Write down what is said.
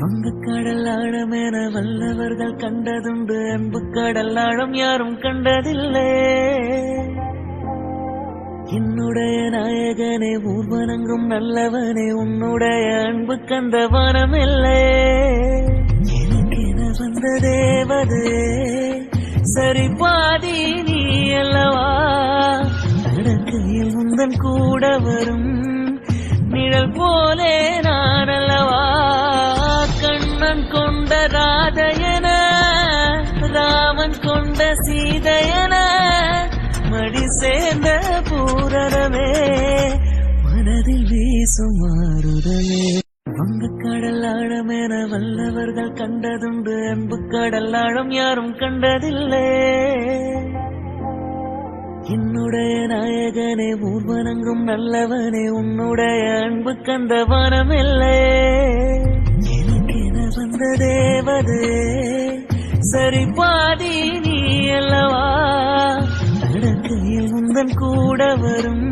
வங்க கடல் என வல்லவர்கள் கண்டதுண்டு. அன்பு கடல் ஆழம் யாரும் கண்டதில்லை. என்னுடைய நாயகனே ஊர்வனங்கும் நல்லவனே உன்னுடைய அன்பு கந்த வனமில்லை. எனக்கென வந்த தேவதே சரி பாதி நீ அல்லவா? நடக்கையில் முந்தன் கூட வரும். நிழல் போலே கொண்ட ராதையன ராமன் கொண்ட சீதையன மடி சேர்ந்த பூரணமே மனதில் வீசும் மாறுதலே. வங்கக்கடல் என வல்லவர்கள் கண்டதுண்டு அன்பு கடல் ஆழம் யாரும் கண்டதில்லை. என்னுடைய நாயகனே ஊர்வனங்கும் நல்லவனே உன்னுடைய அன்பு கந்த வனமில்லை. வந்த தேவதே சரி பாதி நீ அல்லவா? நடக்கையில் உந்தன் கூட வரும்.